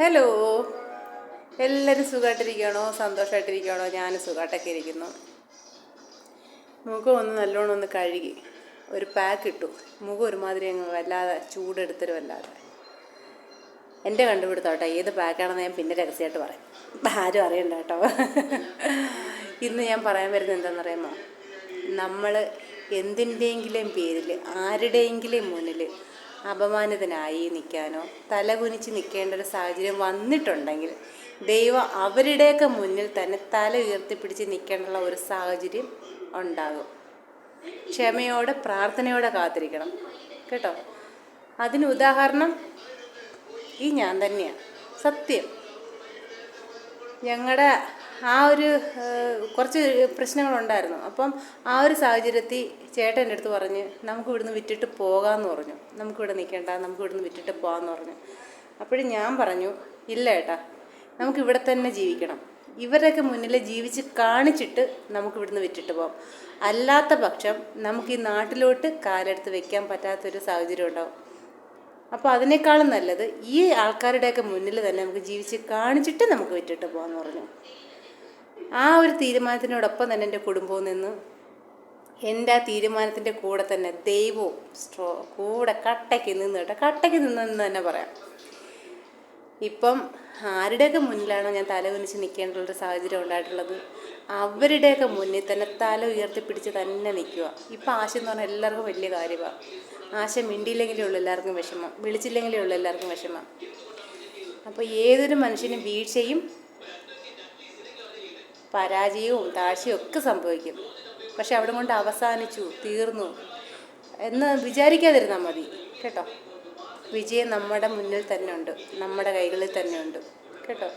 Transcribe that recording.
Hello എല്ലാവരും സുഖമായിട്ടിരിക്കുകയാണോ സന്തോഷമായിട്ടിരിക്കുകയാണോ ഞാൻ സുഖമായിട്ടൊക്കെ ഇരിക്കുന്നു. മുഖം ഒന്ന് നല്ലോണം ഒന്ന് കഴുകി ഒരു പാക്ക് ഇട്ടു. മുഖം ഒരുമാതിരി അങ്ങ് വല്ലാതെ ചൂടെടുത്തരും വല്ലാതെ. എന്റെ കണ്ടുപിടുത്തോട്ടെ ഏത് പാക്കാണെന്ന് ഞാൻ പിന്നെ രഹസ്യമായിട്ട് പറയും. ആരും അറിയണ്ട കേട്ടോ. ഇന്ന് ഞാൻ പറയാൻ വരുന്നത് എന്താണെന്നറിയാമോ? നമ്മൾ എന്തിന്റെയെങ്കിലും പേരിൽ ആരുടെയെങ്കിലും മുന്നിൽ അപമാനിതനായി നിൽക്കാനോ തലകുനിച്ച് നിൽക്കേണ്ട ഒരു സാഹചര്യം വന്നിട്ടുണ്ടെങ്കിൽ ദൈവം അവരുടെയൊക്കെ മുന്നിൽ തന്നെ തല ഉയർത്തിപ്പിടിച്ച് നിൽക്കേണ്ടുള്ള ഒരു സാഹചര്യം ഉണ്ടാകും. ക്ഷമയോടെ പ്രാർത്ഥനയോടെ കാത്തിരിക്കണം. കേട്ടോ? അതിന് ഉദാഹരണം ഈ ഞാൻ തന്നെയാണ് സത്യം. ഞങ്ങളുടെ ആ ഒരു കുറച്ച് പ്രശ്നങ്ങളുണ്ടായിരുന്നു. അപ്പം ആ ഒരു സാഹചര്യത്തിൽ ചേട്ടൻ എന്റെ അടുത്ത് പറഞ്ഞ് നമുക്ക് ഇവിടുന്ന് വിറ്റിട്ട് പോകാമെന്ന് പറഞ്ഞു. നമുക്ക് ഇവിടെ നിൽക്കേണ്ട നമുക്ക് ഇവിടുന്ന് വിറ്റിട്ട് പോകാമെന്ന് പറഞ്ഞു. അപ്പോഴും ഞാൻ പറഞ്ഞു ഇല്ല ഏട്ടാ നമുക്ക് ഇവിടെ തന്നെ ജീവിക്കണം. ഇവരൊക്കെ മുന്നിൽ ജീവിച്ച് കാണിച്ചിട്ട് നമുക്ക് ഇവിടുന്ന് വിറ്റിട്ട് പോകാം. അല്ലാത്ത പക്ഷം നമുക്ക് ഈ നാട്ടിലോട്ട് കാലെടുത്ത് വെക്കാൻ പറ്റാത്തൊരു സാഹചര്യം ഉണ്ടാവും. അപ്പോൾ അതിനേക്കാളും നല്ലത് ഈ ആൾക്കാരുടെയൊക്കെ മുന്നിൽ തന്നെ നമുക്ക് ജീവിച്ച് കാണിച്ചിട്ട് നമുക്ക് വിറ്റിട്ട് പോകാമെന്ന് പറഞ്ഞു. ആ ഒരു തീരുമാനത്തിനോടൊപ്പം തന്നെ എന്റെ കുടുംബവും നിന്ന് എന്റെ ആ തീരുമാനത്തിന്റെ കൂടെ തന്നെ ദൈവവും സ്ട്രോ കൂടെ കട്ടയ്ക്ക് നിന്ന് കേട്ടോ കട്ടയ്ക്ക് നിന്നെന്ന് തന്നെ പറയാം. ഇപ്പം ആരുടെയൊക്കെ മുന്നിലാണോ ഞാൻ തല കുനിച്ച് നിൽക്കേണ്ടുള്ളൊരു സാഹചര്യം ഉണ്ടായിട്ടുള്ളത്? അവരുടെയൊക്കെ മുന്നിൽ തന്നെ തല ഉയർത്തിപ്പിടിച്ച് തന്നെ നിൽക്കുക. ഇപ്പം ആശ എന്ന് പറഞ്ഞാൽ എല്ലാവർക്കും വലിയ കാര്യമാണ് ആശ മിണ്ടിയില്ലെങ്കിലേ ഉള്ളൂ എല്ലാവർക്കും വിഷമം വിളിച്ചില്ലെങ്കിലേ ഉള്ളൂ എല്ലാവർക്കും വിഷമം. അപ്പോൾ ഏതൊരു മനുഷ്യനും വീഴ്ചയും പരാജയവും താഴ്ചയും ഒക്കെ സംഭവിക്കും. പക്ഷെ അവിടെ കൊണ്ട് അവസാനിച്ചു തീർന്നു എന്ന് വിചാരിക്കാതിരുന്നാൽ മതി കേട്ടോ? വിജയം നമ്മുടെ മുന്നിൽ തന്നെ ഉണ്ട് നമ്മുടെ കൈകളിൽ തന്നെ ഉണ്ട് കേട്ടോ?